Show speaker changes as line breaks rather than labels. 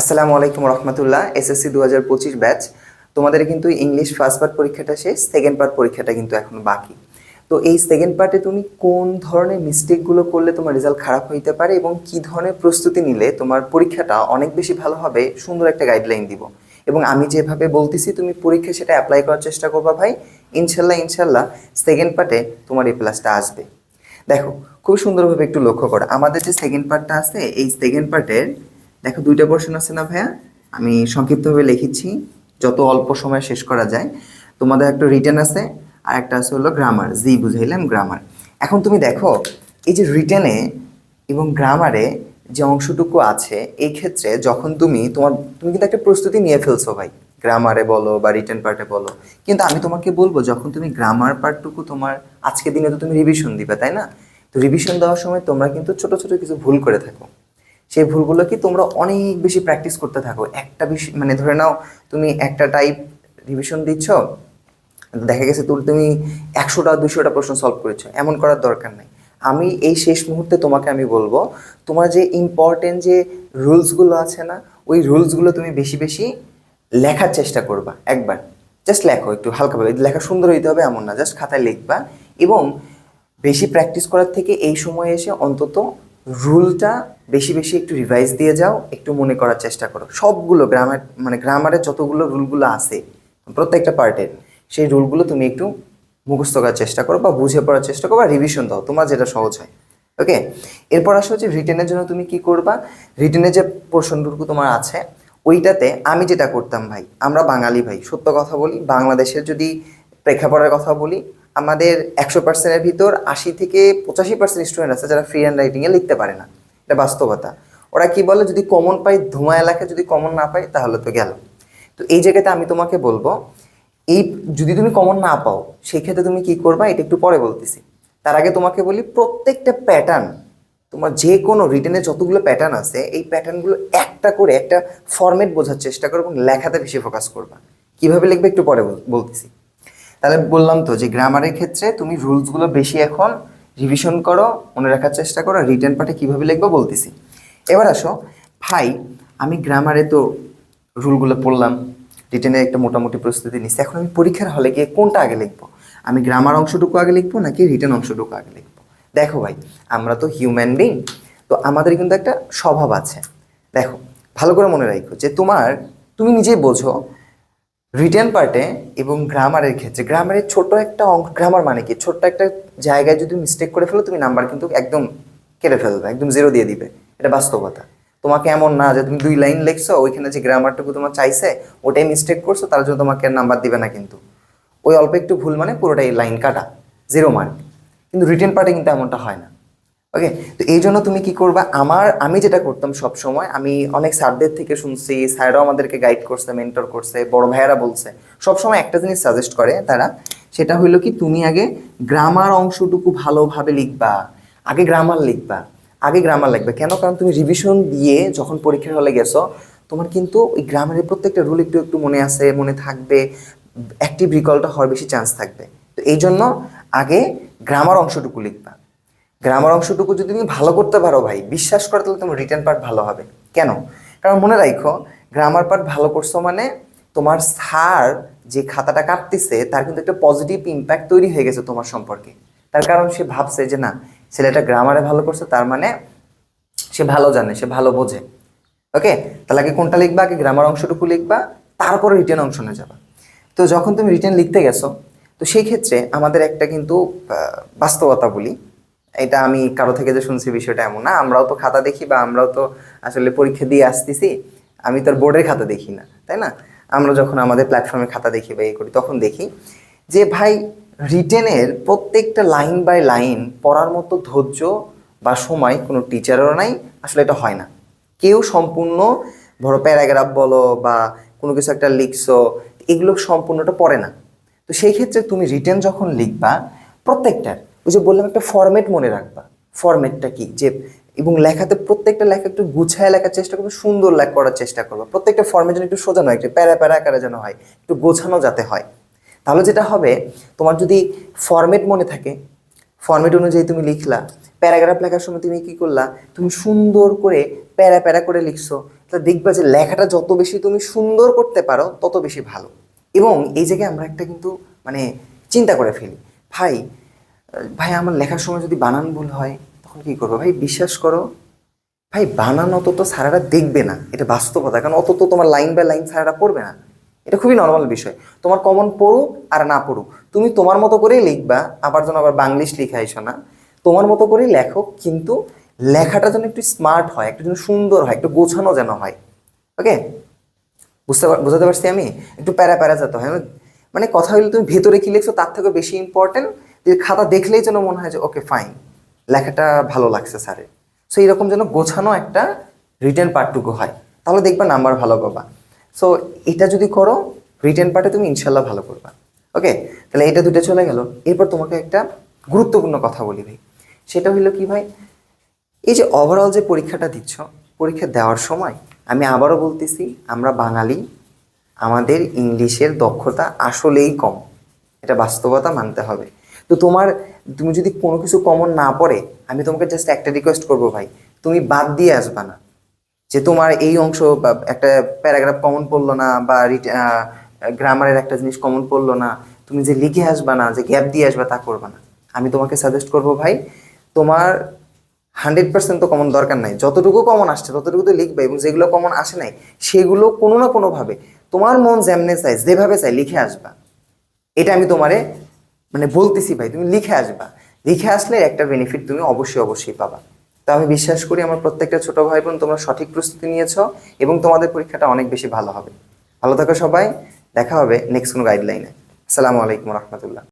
আসসালামু আলাইকুম রহমতুল্লাহ, এসএসসি দু হাজার পঁচিশ ব্যাচ। তোমাদের কিন্তু ইংলিশ ফার্স্ট পার্ট পরীক্ষাটা শেষ সেকেন্ড পার্ট পরীক্ষাটা কিন্তু এখন বাকি। তো এই সেকেন্ড পার্টে তুমি কোন ধরনের মিস্টেকগুলো করলে তোমার রেজাল্ট খারাপ হইতে পারে এবং কি ধরনের প্রস্তুতি নিলে তোমার পরীক্ষাটা অনেক বেশি ভালো হবে, সুন্দর একটা গাইডলাইন দিব। এবং আমি যেভাবে বলতেছি, তুমি পরীক্ষা সেটা অ্যাপ্লাই করার চেষ্টা করবা ভাই। ইনশাল্লাহ ইনশাল্লাহ সেকেন্ড পার্টে তোমার এই প্লাসটা আসবে। দেখো, খুব সুন্দরভাবে একটু লক্ষ্য করো। আমাদের যে সেকেন্ড পার্টটা আছে, এই সেকেন্ড পার্টের দেখো, দুইটা পোর্শন আছে না ভাইয়া? আমি সংক্ষিপ্তভাবে লিখেছি, যত অল্প সময় শেষ করা যায়। তোমাদের একটা রিটার্ন আছে, আর একটা আছে হলো গ্রামার জি বুঝাইলাম গ্রামার এখন তুমি দেখো, এই যে রিটেনে এবং গ্রামারে যে অংশটুকু আছে, এই ক্ষেত্রে যখন তুমি তোমার, তুমি কিন্তু একটা প্রস্তুতি নিয়ে ফেলছো ভাই। গ্রামারে বলো বা রিটার্ন পার্টে বলো। কিন্তু আমি তোমাকে বলব, যখন তুমি গ্রামার পার্টটুকু তোমার আজকে দিনে তো তুমি রিভিশন দিবে, তাই না? তো রিভিশন দেওয়ার সময় তোমরা কিন্তু ছোট ছোট কিছু ভুল করে থাকো। সেই ভুলগুলো কি তোমরা অনেক বেশি প্র্যাকটিস করতে থাকো? একটা বেশি মানে ধরে নাও, তুমি একটা টাইপ রিভিশন দিচ্ছ, দেখা গেছে তুমি তুমি একশোটা দুশোটা প্রশ্ন সলভ করেছ, এমন করার দরকার নাই। আমি এই শেষ মুহূর্তে তোমাকে আমি বলব, তোমার যে ইম্পর্টেন্ট যে রুলসগুলো আছে না, ওই রুলসগুলো তুমি বেশি বেশি লেখার চেষ্টা করবা, একবার। জাস্ট লেখো, একটু হালকাভাবে লেখা সুন্দর হইতে হবে এমন না জাস্ট খাতায় লিখবা। এবং বেশি প্র্যাকটিস করার থেকে এই সময় এসে অন্তত রুলটা বেশি বেশি একটু রিভাইজ দিয়ে যাও, একটু মনে করার চেষ্টা করো। সবগুলো গ্রামার মানে গ্রামারের যতগুলো রুলগুলো আছে, প্রত্যেকটা পার্টের সেই রুলগুলো তুমি একটু মুখস্থ করার চেষ্টা করো বা বুঝে পড়ার চেষ্টা করো বা রিভিশন দাও, তোমার যেটা সহজ হয়। ওকে এরপর আসো হচ্ছে রিটেনের জন্য তুমি কি করবা? রিটেনের যে পোর্শনটুকু তোমার আছে, ওইটাতে আমি যেটা করতাম ভাই, আমরা বাঙালি ভাই, সত্য কথা বলি, বাংলাদেশের যদি প্রেক্ষাপটের কথা বলি আমাদের একশো পার্সেন্টের ভিতর আশি থেকে পঁচাশি পার্সেন্ট স্টুডেন্ট আছে যারা ফ্রি হ্যান্ড রাইটিংয়ে লিখতে পারে না। এটা বাস্তবতা। ওরা কি বলে, যদি কমন পাই ধোঁয়া এলাকায় যদি কমন না পাই, তাহলে তো গেল। তো এই জায়গাতে আমি তোমাকে বলব, এই যদি তুমি কমন না পাও সেই ক্ষেত্রে তুমি কি করবা, এটা একটু পরে বলতেছি। তার আগে তোমাকে বলি, প্রত্যেকটা প্যাটার্ন তোমার যে কোনো রিটেনে যতগুলো প্যাটার্ন আছে, এই প্যাটার্নগুলো একটা করে একটা ফরম্যাট বোঝার চেষ্টা করো এবং লেখাতে বেশি ফোকাস করবা। কীভাবে লিখবে একটু পরে বল- বলতেছি। তাহলে বললাম তো যে গ্রামারের ক্ষেত্রে তুমি রুলসগুলো বেশি এখন রিভিশন করো, মনে রাখার চেষ্টা করো রিটার্ন পার্টে কীভাবে লিখব বলতেছি। এবার আসো, ভাই, আমি গ্রামারে তো রুলগুলো পড়লাম রিটেনে একটা মোটামুটি প্রস্তুতি নিচ্ছি এখন আমি পরীক্ষার হলে গিয়ে কোনটা আগে লিখব? আমি গ্রামার অংশটুকু আগে লিখব নাকি রিটেন অংশটুকু আগে লিখব? দেখো ভাই, আমরা তো হিউম্যান বিং তো আমাদের কিন্তু একটা স্বভাব আছে। দেখো, ভালো করে মনে রাখো যে তোমার, তুমি নিজেই বোঝো রিটেন পার্টে এবং গ্রামারের ক্ষেত্রে। গ্রামারের ছোট একটা অঙ্ক গ্রামার মানে কি? ছোট্ট একটা জায়গায় যদি মিস্টেক করে ফেলো, তুমি নাম্বার কিন্তু একদম কেটে ফেলবে, একদম জিরো দিয়ে দিবে। এটা বাস্তবতা। তোমাকে এমন না যে তুমি দুই লাইন লিখছো, ওইখানে যে গ্রামারটুকু তোমার চাইছে, ওটাই মিস্টেক করছ, তার জন্য তোমাকে নাম্বার দিবে না কিন্তু। ওই অল্প একটু ভুল মানে পুরোটাই লাইন কাটা জিরো মার্ক কিন্তু রিটেন পার্টে কিন্তু এমনটা হয় না। ওকে তো এই জন্য তুমি কি করবা? আমার, আমি যেটা করতাম সব সময় আমি অনেক স্যারদের থেকে শুনছি, স্যাররাও আমাদেরকে গাইড করছে মেন্টর করছে, বড় ভাইয়েরা বলছে। সব সময় একটা জিনিস সাজেস্ট করে তারা, সেটা হইল কি তুমি আগে গ্রামার অংশটুকু ভালোভাবে লিখবা। আগে গ্রামার লিখবা। আগে গ্রামার লিখবে। কেন? কারণ তুমি রিভিশন দিয়ে যখন পরীক্ষার হলে গেছো, তোমার কিন্তু ওই গ্রামারের প্রত্যেকটা রুল একটু একটু মনে আছে, মনে থাকবে অ্যাক্টিভ রিকলটা হওয়ার বেশি চান্স থাকবে। তো এই জন্য আগে গ্রামার অংশটুকু লিখবা। গ্রামার অংশটুকু যদি তুমি ভালো করতে পারো ভাই, বিশ্বাস করে তাহলে তোমার রিটার্ন পার্ট ভালো হবে। কেন? কারণ মনে রাখো গ্রামার পার্ট ভালো করছ মানে তোমার স্যার যে খাতাটা কাটতেছে, তার কিন্তু একটা পজিটিভ ইম্প্যাক্ট তৈরি হয়ে গেছে তোমার সম্পর্কে। তার কারণ সে ভাবছে যে না, ছেলেটা গ্রামারে ভালো করছে, তার মানে সে ভালো জানে, সে ভালো বোঝে। ওকে তাহলে আগে কোনটা লিখবা? আগে গ্রামার অংশটুকু লিখবা, তারপরে রিটার্ন অংশ নিয়ে যাবা। তো যখন তুমি রিটার্ন লিখতে গেছো, তো সেই ক্ষেত্রে আমাদের একটা কিন্তু বাস্তবতা বলি। এটা আমি কারও থেকে যে শুনছি বিষয়টা এমন না। আমরাও তো খাতা দেখি বা আমরাও তো আসলে পরীক্ষা দিয়ে আসতেছি। আমি তো আর বোর্ডের খাতা দেখি না, তাই না? আমরা যখন আমাদের প্ল্যাটফর্মে খাতা দেখি বা এই করি, তখন দেখি যে ভাই রিটেনের প্রত্যেকটা লাইন বাই লাইন পড়ার মতো ধৈর্য বা সময় কোনো টিচারেরও নাই, আসলে এটা হয় না। কেউ সম্পূর্ণ ধরো প্যারাগ্রাফ বলো বা কোনো কিছু একটা লিখছো, এগুলো সম্পূর্ণটা পড়ে না। তো সেই ক্ষেত্রে তুমি রিটেন যখন লিখবা, প্রত্যেকটার ওই যে বললাম একটা ফরম্যাট মনে রাখবা। ফরম্যাটটা কি? যে এবং লেখাতে প্রত্যেকটা লেখা একটু গুছায় লেখার চেষ্টা করবে, সুন্দর লেখ করার চেষ্টা করবে। প্রত্যেকটা ফর্মেট যেন একটু সোজা নয়, একটু প্যারা প্যারা আকারে যেন হয়, একটু গোছানো যাতে হয়। তাহলে যেটা হবে, তোমার যদি ফরম্যাট মনে থাকে ফরম্যাট অনুযায়ী তুমি লিখলা, প্যারাগ্রাফ লেখার সময় তুমি কি করলা? তুমি সুন্দর করে প্যারা প্যারা করে লিখছো তাহলে দেখবা যে লেখাটা যত বেশি তুমি সুন্দর করতে পারো, তত বেশি ভালো। এবং এই জায়গায় আমরা একটা কিন্তু মানে চিন্তা করে ফেলি, ভাই ভাই, আমার লেখার সময় যদি বানান ভুল হয়, তখন কি করব? ভাই, বিশ্বাস করো, ভাই, বানান অত তো স্যারেরা দেখবে না। এটা বাস্তবতা, কারণ অত তো তোমার লাইন বাই লাইন স্যারেরা পড়বে না। এটা খুবই নর্মাল বিষয়। তোমার কমন পড়ুক আর না পড়ুক। তুমি তোমার মতো করেই লিখবা, আবার যেন আবার বাংলিশ লিখে আইসো না। তোমার মতো করেই লেখো, কিন্তু লেখাটা যেন একটু স্মার্ট হয়, একটু যেন সুন্দর হয়, একটু গোছানো যেন হয়। ওকে বুঝতে বোঝাতে পারছি আমি? একটু প্যারা প্যারা যেতে হয়। মানে কথা হইলে তুমি ভেতরে কি লিখছো, তার থেকে বেশি ইম্পর্টেন্ট যে খাতা দেখলেই যেন মনে হয় যে, ওকে ফাইন লেখাটা ভালো লাগছে স্যারের সো এরকম যেন গোছানো একটা রিটার্ন পার্টটুকু হয়। তাহলে দেখবা নাম্বার ভালো পাবা। সো এটা যদি করো রিটার্ন পার্টে তুমি ইনশাল্লাহ ভালো করবা। ওকে তাহলে এটা দুটো চলে গেল। এরপর তোমাকে একটা গুরুত্বপূর্ণ কথা বলি ভাই। সেটা হইল কি ভাই? এই যে ওভারঅল যে পরীক্ষাটা দিচ্ছ, পরীক্ষা দেওয়ার সময় আমি আবারও বলতেছি, আমরা বাঙালি, আমাদের ইংলিশের দক্ষতা আসলেই কম। এটা বাস্তবতা মানতে হবে। তো তোমার, তুমি যদি কোনো কিছু কমন না পড়ে, আমি তোমাকে জাস্ট একটা রিকোয়েস্ট করব ভাই, তুমি বাদ দিয়ে আসবা না। যে তোমার এই অংশ একটা প্যারাগ্রাফ কমন পড়ল না বা গ্রামারের একটা জিনিস কমন পড়ল না, তুমি যে লিখে আসবা না, যে গ্যাপ দিয়ে আসবা তা করবা না। আমি তোমাকে সাজেস্ট করব ভাই, তোমার হান্ড্রেড পার্সেন্ট তো কমন দরকার নাই। যতটুকু কমন আসছে, ততটুকু তো লিখবে এবং যেগুলো কমন আসে নাই, সেগুলো কোনো না কোনোভাবে তোমার মন যেমনে চাই যেভাবে চাই লিখে আসবা। এটা আমি তোমারে মানে বলতেছি ভাই, তুমি লিখে আসবা। লিখে আসলে একটা বেনিফিট তুমি অবশ্যই অবশ্যই পাবা। তো আমি বিশ্বাস করি আমার প্রত্যেকটা ছোট ভাই বোন তোমরা সঠিক প্রস্তুতি নিয়েছ এবং তোমাদের পরীক্ষাটা অনেক বেশি ভালো হবে। ভালো থাকো সবাই, দেখা হবে নেক্সট কোনো গাইডলাইনে আসসালামু আলাইকুম রহমতুল্লাহ।